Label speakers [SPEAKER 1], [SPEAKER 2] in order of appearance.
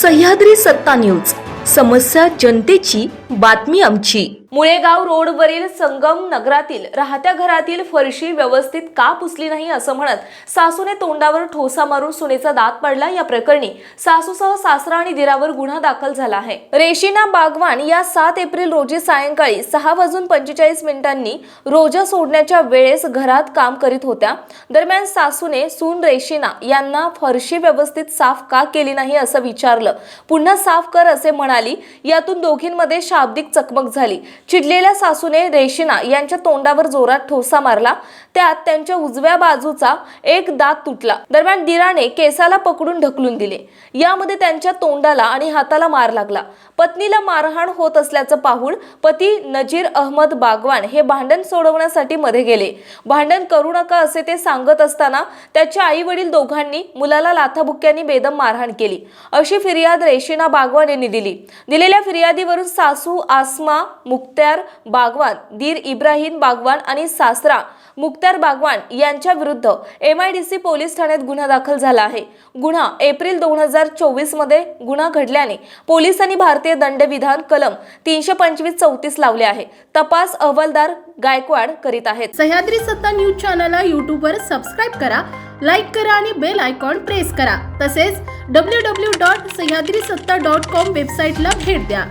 [SPEAKER 1] सह्याद्री सत्ता न्यूज. समस्या जनतेची बातमी आमची. मुळेगाव रोडवरील संगम नगरातील राहत्या घरातील फरशी व्यवस्थित का पुसली नाही असं म्हणत सासूने तोंडावर ठोसा मारून सुनेचा दात पडला. या प्रकरणी सासूसह सासरा आणि दिरावर गुन्हा दाखल झाला आहे. रेशिना बागवान या सात एप्रिल रोजी सायंकाळी सहा वाजून पंचेचाळीस मिनिटांनी रोजा सोडण्याच्या वेळेस घरात काम करीत होत्या. दरम्यान सासूने सून रेशिना यांना फरशी व्यवस्थित साफ का केली नाही असं विचारलं. पुन्हा साफ कर असे म्हणाली. यातून दोघींमध्ये शाब्दिक चकमक झाली. चिडलेल्या सासूने रेशिना यांच्या तोंडावर जोरात ठोसा मारला. त्यात त्यांच्या उजव्या बाजूचा एक दात तुटला. दरम्यान दिराने केसाला पकडून ढकलून दिले. यामध्ये त्यांच्या तोंडाला आणि हाताला मार लागला. पत्नीला मारहाण होत असल्याचं पाहून पती नजीर अहमद बागवान हे भांडण सोडवण्यासाठी मध्ये गेले. भांडण करू नका असे ते सांगत असताना त्याचे आई वडील दोघांनी मुलाला लाथाबुक्क्यांनी बेदम मारहाण केली. अशी फिर्याद रेशिना बागवान यांनी दिली. दिलेल्या फिर्यादीवरून सासू आसमा मुख्त्यार बागवान दीर इब्राहिम बागवान आणि सासरा मुख्तार बागवान यांच्या विरुद्ध M I D C police ठाण्यात गुन्हा दाखल झाला आहे. गुन्हा एप्रिल दोन हजार चोवीसमध्ये गुन्हा घडल्याने पोलिसांनी भारतीय दंडविधान कलम तीनशे पंचवीस चौतीस लावले आहे. तपास अहवालदार गायकवाड करीत आहेत.
[SPEAKER 2] सह्याद्री सत्ता न्यूज चॅनलला यूट्यूबवर सबस्क्राईब करा लाईक करा आणि बेल आयकॉन प्रेस करा. तसेच डब्ल्यू डब्ल्यू डॉट सह्याद्री सत्ता डॉट कॉम वेबसाईटला भेट द्या.